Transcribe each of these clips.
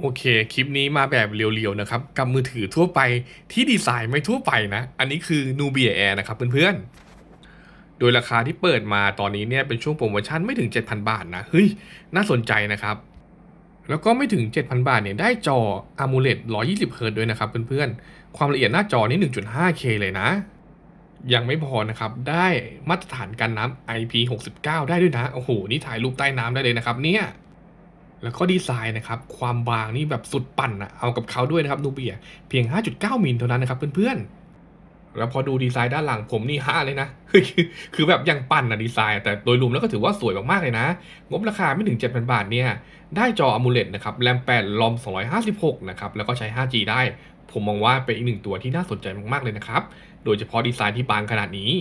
โอเค คลิปนี้มาแบบเรียวๆนะครับ กับมือถือทั่วไปที่ดีไซน์ไม่ทั่วไปนะ อันนี้คือ Nubia Air นะครับเพื่อนๆ โดยราคาที่เปิดมาตอนนี้เนี่ยเป็นช่วงโปรโมชั่นไม่ถึง 7,000 บาทนะ เฮ้ย น่าสนใจนะครับ แล้วก็ไม่ถึง 7,000 บาทเนี่ยได้จอ AMOLED 120 Hz ด้วยนะครับเพื่อนๆ ความละเอียดหน้าจอนี่ 1.5K เลยนะ ยังไม่พอนะครับ ได้มาตรฐานกันน้ำ IP69 ได้ด้วยนะ โอ้โห นี่ถ่ายรูปใต้น้ำได้เลยนะครับเนี่ย แล้วก็ดีไซน์นะครับความบางนี่แบบสุดปั่นอะเอากับเขาด้วยนะครับนูเบียเพียง 5.9 มิลเท่านั้นนะครับเพื่อนๆ แล้วพอดูดีไซน์ด้านหลังผมนี่ห้าเลยนะ คือแบบยังปั่นอะดีไซน์ แต่โดยรวมแล้วก็ถือว่าสวยมากๆเลยนะ งบราคาไม่ถึง 7,000 บาทเนี่ย ได้จอ AMOLED นะครับแรม8 ROM 256 นะครับ แล้วก็ใช้ 5G ได้ ผมมองว่าเป็นอีกหนึ่งตัวที่น่าสนใจมากๆเลยนะครับโดยเฉพาะดีไซน์ที่บางขนาดนี้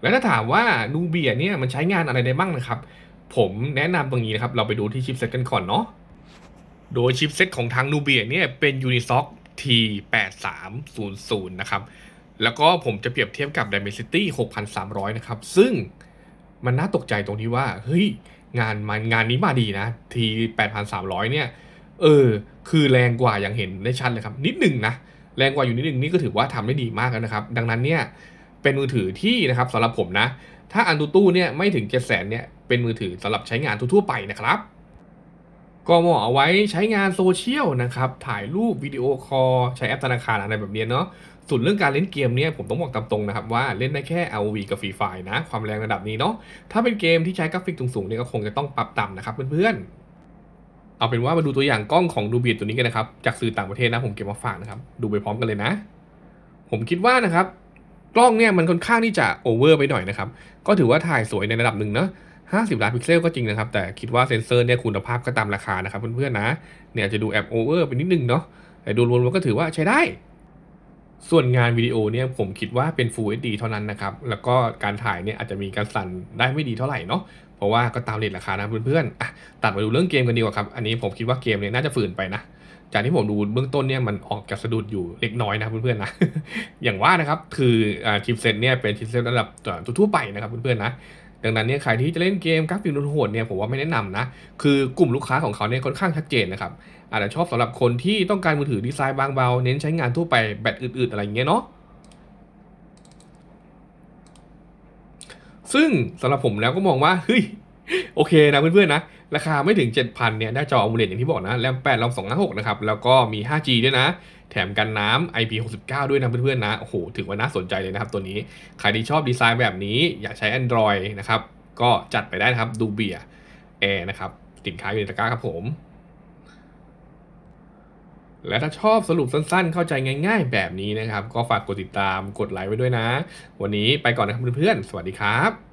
และถ้าถามว่านูเบียเนี่ยมันใช้งานอะไรได้บ้างนะครับ ผมแนะนำตรงนี้นะครับ เราไปดูที่ชิปเซ็ตกันก่อนเนาะโดยชิปเซ็ตของทาง Nubia เนี่ยเป็น Unisoc T8300 นะครับ แล้วก็ผมจะเปรียบเทียบกับ Dimensity 6300 นะครับ ซึ่งมันน่าตกใจตรงที่ว่า เฮ้ย งานมันงานนี้มาดีนะ T8300 เนี่ย เออ คือแรงกว่าอย่างเห็นได้ชัดเลยครับ นิดหนึ่งนะ แรงกว่าอยู่นิดหนึ่งนี่ก็ถือว่าทำได้ดีมากแล้วนะครับ ดังนั้นเนี่ย เป็นมือถือที่นะครับสำหรับผมนะ ถ้าอันตูตู้เนี่ยไม่ถึง7 0 0 0 0เนี่ยเป็นมือถือสำหรับใช้งานทั่วๆไปนะครับ ก็เหมาะเอาไว้ใช้งานโซเชียลนะครับ ถ่ายรูปวิดีโอคอลใช้แอปธนาคารอะไรแบบนี้เนาะส่วนเรื่องการเล่นเกมเนี่ยผมต้องบอกตามตรงนะครับว่าเล่นได้แค่ ROV กับ Free Fire นะ ความแรงระดับนี้เนาะถ้าเป็นเกมที่ใช้กราฟิกสูงๆเนี่ยก็คงจะต้องปรับต่ำนะครับเพื่อนๆเอาเป็นว่ามาดูตัวอย่างกล้องของดูบีดตัวนี้กันนะครับจากสื่อต่างประเทศนะผมเก็บมาฝากนะครับดูไปพร้อมกันเลยนะ ผมคิดว่านะครับ กล้องเนี่ยมันค่อนข้างที่จะโอเวอร์ไปหน่อยนะครับ ก็ถือว่าถ่ายสวยในระดับหนึ่งเนาะ50 ล้านพิกเซลก็จริงนะครับ แต่คิดว่าเซนเซอร์เนี่ยคุณภาพก็ตามราคานะครับเพื่อนๆนะ เนี่ยจะดูแอบโอเวอร์ไปนิดนึงเนาะ แต่ดูรวมๆก็ถือว่าใช้ได้ ส่วนงานวิดีโอเนี่ยผมคิดว่าเป็น Full HD เท่านั้นนะครับ แล้วก็การถ่ายเนี่ยอาจจะมีการสั่นได้ไม่ดีเท่าไหร่เนาะ เพราะว่าก็ตามเรทราคานะเพื่อนๆอะตัดมาดูเรื่องเกมกันดีกว่าครับ อันนี้ผมคิดว่าเกมเนี่ยน่าจะฝืนไปนะ จากที่ผมดูเบื้องต้นเนี่ยมันออกจากสะดุดอยู่เล็กน้อยนะเพื่อนๆนะ อย่างว่านะครับคืออชิปเซ็ตเนี่ยเป็นชิปเซ็ตระดับทั่วไปนะครับเพื่อนๆนะดังนั้นเนี่ยใครที่จะเล่นเกมกราฟิกโหดเนี่ยผมว่าไม่แนะนำนะ คือกลุ่มลูกค้าของเขาเนี่ยค่อนข้างชัดเจนนะครับอาจจะชอบสำหรับคนที่ต้องการมือถือดีไซน์บางเบา เน้นใช้งานทั่วไปแบตอืดๆอะไรอย่างเงี้ยเนาะซึ่งสำหรับผมแล้วก็มองว่าเฮ้ย โอเคนะเพื่อนๆนะ ราคาไม่ถึง 7,000เนี่ยได้จอ AMOLED อย่างที่บอกนะแรม8รอม256นะครับ แล้วก็มี 5G ด้วยนะ แถมกันน้ำ IP69 ด้วยนะเพื่อนๆนะ โอ้โห ถือว่าน่าสนใจเลยนะครับตัวนี้ ใครที่ชอบดีไซน์แบบนี้ อยากใช้ Android นะครับ ก็จัดไปได้นะครับดูเบียแอร์นะครับ สินค้าอยู่ในตะกร้าครับผม และถ้าชอบสรุปสั้นๆ เข้าใจง่าย ๆ แบบนี้นะครับ ก็ฝากกดติดตามกดไลค์ไว้ด้วยนะ วันนี้ไปก่อนนะครับเพื่อนๆสวัสดีครับ